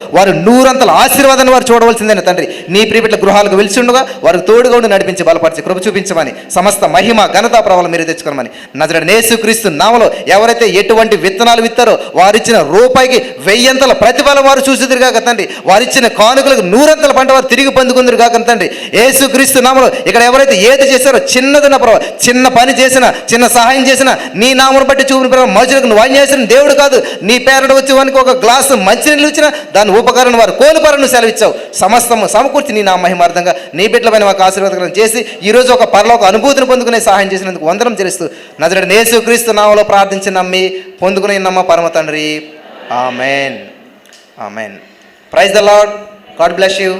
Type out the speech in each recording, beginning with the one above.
వారు నూరంతల ఆశీర్వాదాన్ని వారు చూడవలసిందని తండ్రి? నీ ప్రియబిడ్డ గృహాలకు వెలిసి వారు తోడుగా ఉండి నడిపించి బలపరిచి కృప చూపించమని సమస్త మహిమ ఘనతా ప్రభావం మీరు తెచ్చుకోమని. నజరడు నేసుక్రీస్తు నామలో ఎవరైతే ఎటువంటి విత్తనాలు విత్తారో వారిచ్చిన రూపాయికి వెయ్యంతల ప్రతిఫలం వారు చూసిదురు కాక తండ్రి. వారిచ్చిన కానుకలకు నూరంతల పంట వారు తిరిగి పొందుకుందరు కాక తండ్రి. ఏసుక్రీస్తు నామలో ఇక్కడ ఎవరైతే ఏది చేశారో చిన్నదిన ప్రభావ చిన్న పని చేసినా చిన్న సహాయం చేసినా నీ నామను బట్టి చూపిన ప్రభావ మనుషులకు నువ్వు చేసిన దేవుడు కాదు. నీ పేరడు వచ్చి వానికి ఒక గ్లాసు మంచినీళ్ళు ఇచ్చినా దాని ఉపకరణ వారు కోలుపరను సెలవిచ్చావు. సమస్తము సమకూర్చి నీ నా మహిమార్థంగా నీ బిడ్డలపైన మాకు ఆశీర్వాదకరం చేసి ఈరోజు ఒక పరలో ఒక పరలోక అనుభూతిని పొందుకునే సహాయం చేసినందుకు వందనం చేస్తూ నదుడు నేసు క్రీస్తు నామలో ప్రార్థించి నమ్మి పొందుకునే నమ్మ పరమ తండ్రి. Amen. Amen. Praise the Lord God bless you.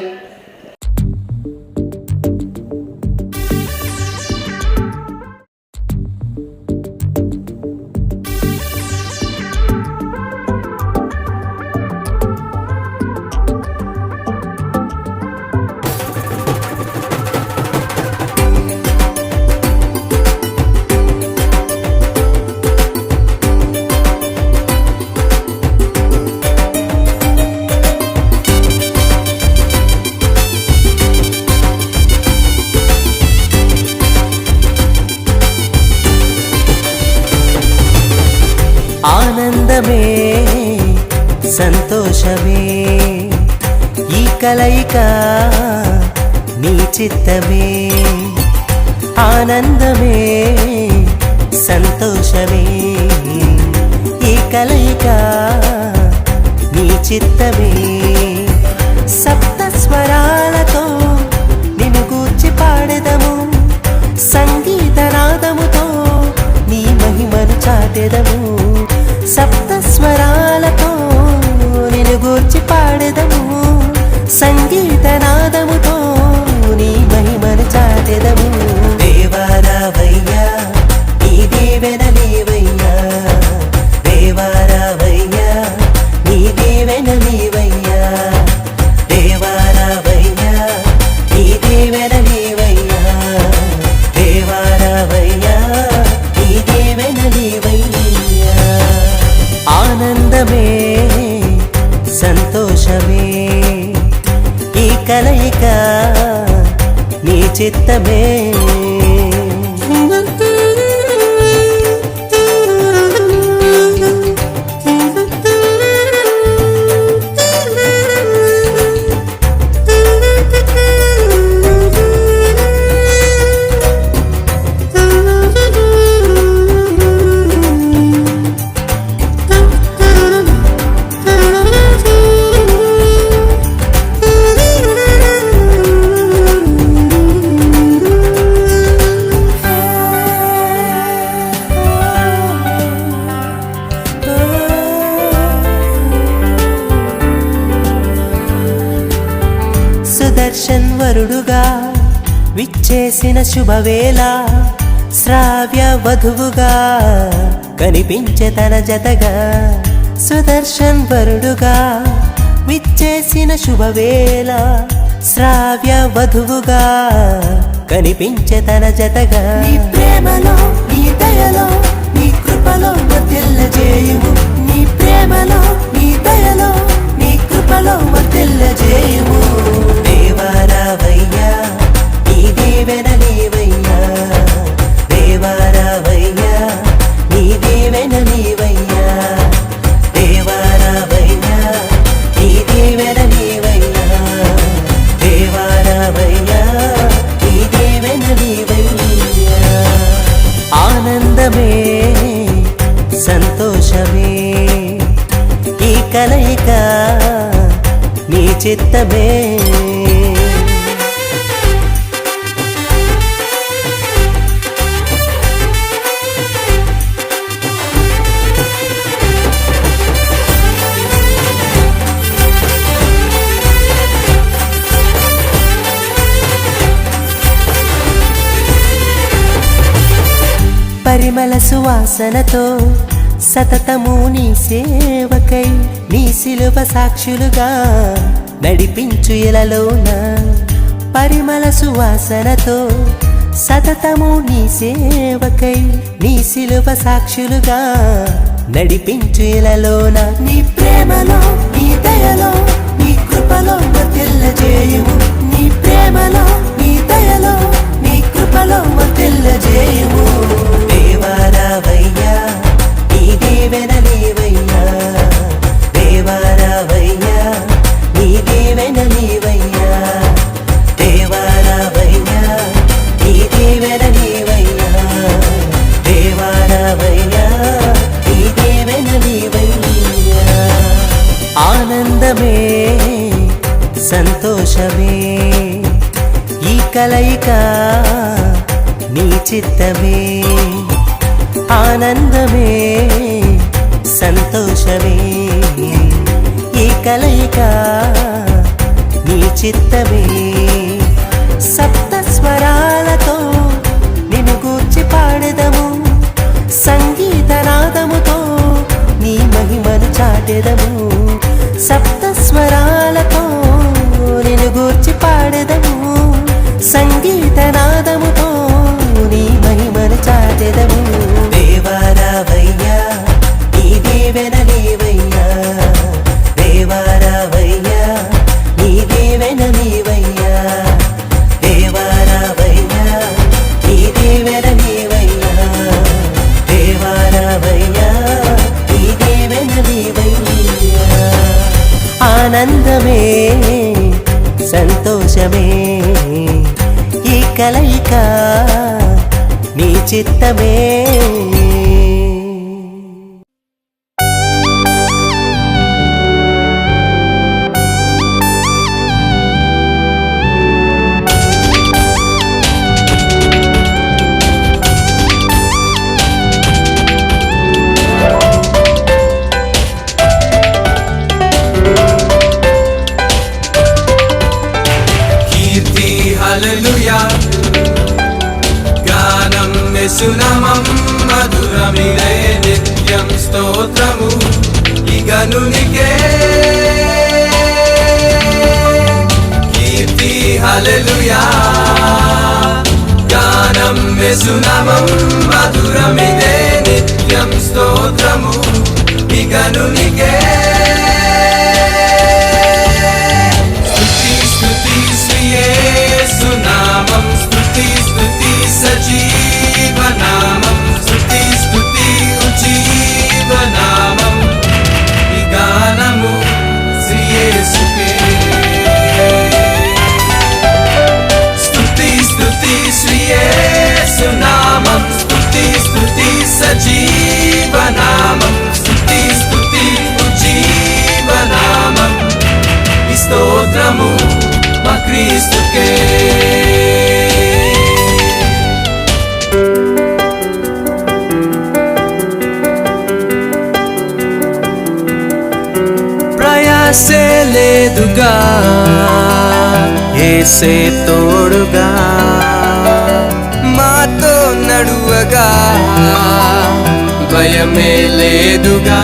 ఆనందమే సంతోషమే. ఈ కలయిక నీ చిత్తమే. ఆనందమే సంతోషమే. ఈ కలయిక నీ చిత్తమే. సప్త స్వరాలతో నిన్ను కూర్చి పాడెదము. సంగీతనాదముతో నీ మహిమను చాటెదము. సప్త చిత్తమే వరుడుగా విచ్చేసిన శుభవేళ శ్రావ్య వధువుగా కనిపించే తన జతగా సుదర్శన్ వరుడుగా విచ్చేసిన శుభవేళ శ్రావ్య వధువుగా కనిపించే తన జతగా. నీ ప్రేమలో నీ దయలో నీ కృపలో వర్తిల్ల చేయుము. నీ ప్రేమలో నీ దయలో. చిత్తమే పరిమళ సువాసనతో సతతము నీ సేవకై నీ శిలువ సాక్షులుగా. నడిపించు ఇలలోన పరిమళ సువాసనతో సతతము నీ సేవకై నీ శిలువ సాక్షులుగా నడిపించు ఇలలోన నీ ప్రేమలో నీ దయలో నీ కృపలో తెలియజేయుము నీ ప్రేమలో నీ దయలో నీ కృపలో తెలియజేయుము దేవారావయ్యా నీ దేవెన లేవయ్యా. దేవారావయ్యా దీవెన నీవయ్యా. దేవారావయ్యా నీ దీవెన నీవయ్యా. దేవారావయ్యా నీ దీవెన నీవయ్యా. ఆనందమే సంతోషమే ఈ కలయిక నీ చిత్తమే. ఆనందమే సంతోషమే ఈ కలయిక నీ చిత్తమే ఈ కలయిక నీ చిత్తమే. ఇగనునికే కీర్తి హలలుయా గానం మెసునమం మధురమిదే నిత్యం స్తోత్రము. ఇగనునికే ఏసే తోడుగా మాతో నడువగా భయమే లేదుగా.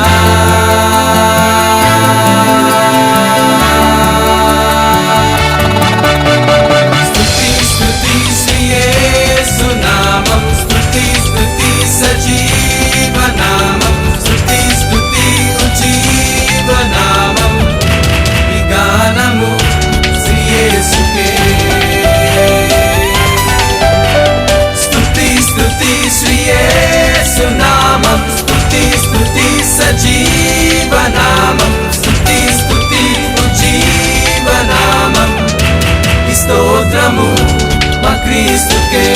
స్తుతి సజీవ నామం స్తుతి స్తుతి ఉజీవ నామం ఈ స్తోత్రము మా క్రీస్తుకే